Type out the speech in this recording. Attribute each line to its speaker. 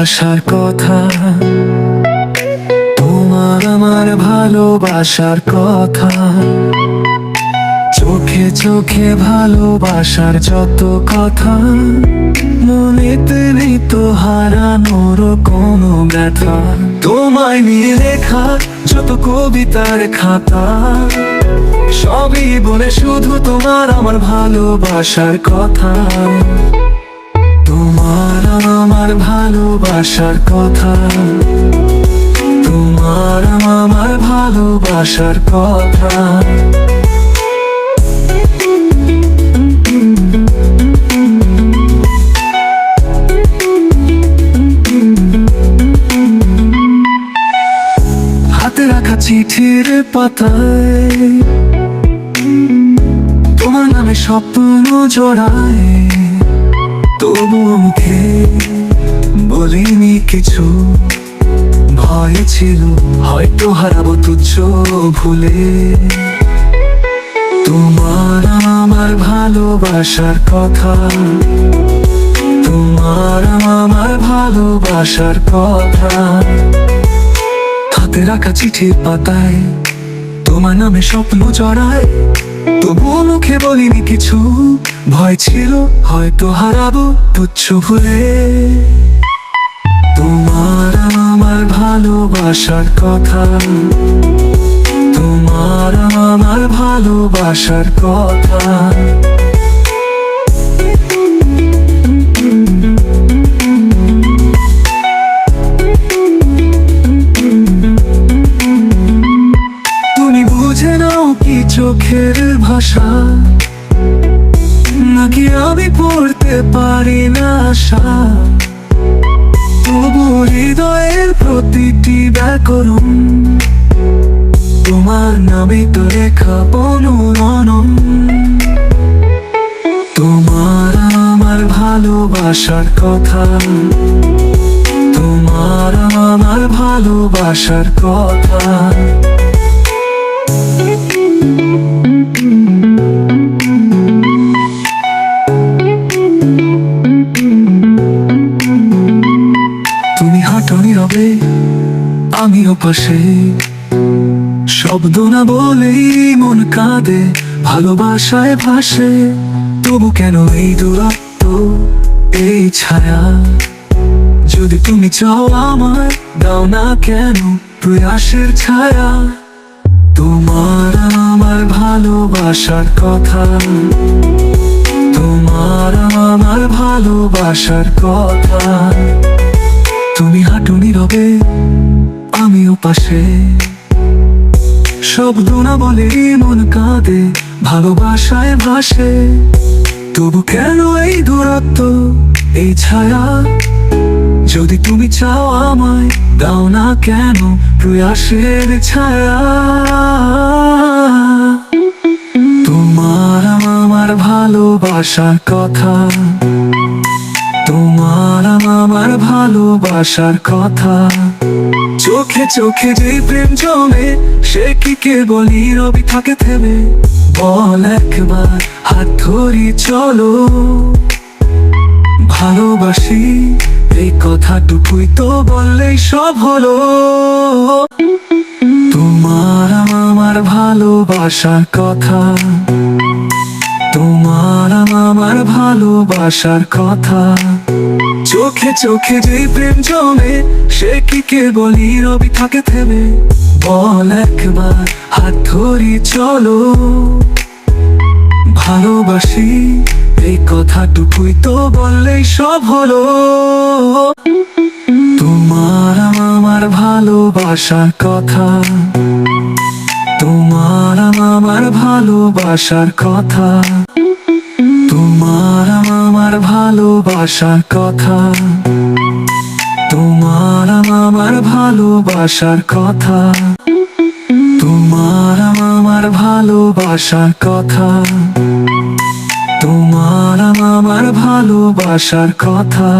Speaker 1: ভালোবাসার কথা। তোমার আমার ভালোবাসার কথা। চোখে চোখে ভালোবাসার যত কথা। মনেতে নেই তো হারানোর কোনো ব্যথা। তোমায় নিয়ে লেখা যত কবিতার খাতা। সবই বলে শুধু তোমার আমার ভালোবাসার কথা। ভালোবাসার কথা। তোমার আমার ভালোবাসার কথা। হাতে রাখা চিঠির পাতায় তোমার নামে স্বপ্ন জড়ায় তবু মুখে বলিনি কিছু। ভয় ছিল, হয়তো হারাবো তুচ্ছ ভুলে। তোমার আমার ভালোবাসার কথা, তোমার আমার ভালোবাসার কথা। হাতে রাখা চিঠির পাতায়, তোমার নামে স্বপ্ন জড়ায়। তবু মুখে বলিনি কিছু, ভয় ছিল, হয়তো হারাবো তুচ্ছ ভুলে। তোমার আমার ভালোবাসার কথা। তোমার আমার ভালোবাসার কথা। তুমি বুঝে নাও কি চোখের ভাষা। নাকি আমি পড়তে পারি না আশা? তবু হৃদয়ের প্রতিটি ব্যাকরণ তোমার নামে তো লেখা বনুরনম তোমার আমার ভালোবাসার কথা, তোমার আমার ভালোবাসার কথা। আমিও পাশে। শব্দ না বলেই মন কাঁদে, ভালোবাসায় ভাসে। তবু কেন এই দূরত্ব, এই ছায়া? যদি তুমি চাও আমার দাও না কেন প্রয়াসের ছায়া? তোমার আমার ভালোবাসার কথা। তোমার আমার ভালোবাসার কথা। তুমি হাঁটো নীরবে আমিও পাশে। শব্দ না বলে মন কাঁদে, ভালোবাসায় ভাসে। তবু কেন এই দূরত্ব, এই ছায়া? যদি তুমি চাও আমায়, দাও না কেন প্রয়াসের ছায়া? তোমার আমার ভালোবাসার কথা। তোমার আমার ভালোবাসার কথা। চোখে চোখে যে প্রেম জমে, সে কি কেবল রবি থাকে থেমে? বল একবার, হাত ধরি, চলো। ভালোবাসি, এই কথাটুকুই তো বললেই সব হলো। তোমার আমার ভালোবাসার কথা। তোমার আমার ভালোবাসার কথা। চোখে চোখে যে প্রেম জমে, সে কি কেবল রবি থাকে থেমে? বল একবার, হাত ধরি চলো। ভালোবাসি, এই কথাটুকুই তো বললেই সব হলো। তোমার আমার ভালোবাসার কথা। তোমার আমার ভালোবাসার কথা। তোমার আমার ভালোবাসার কথা। তোমার আমার ভালোবাসার কথা। তোমার আমার ভালোবাসার কথা। তোমার আমার ভালোবাসার কথা।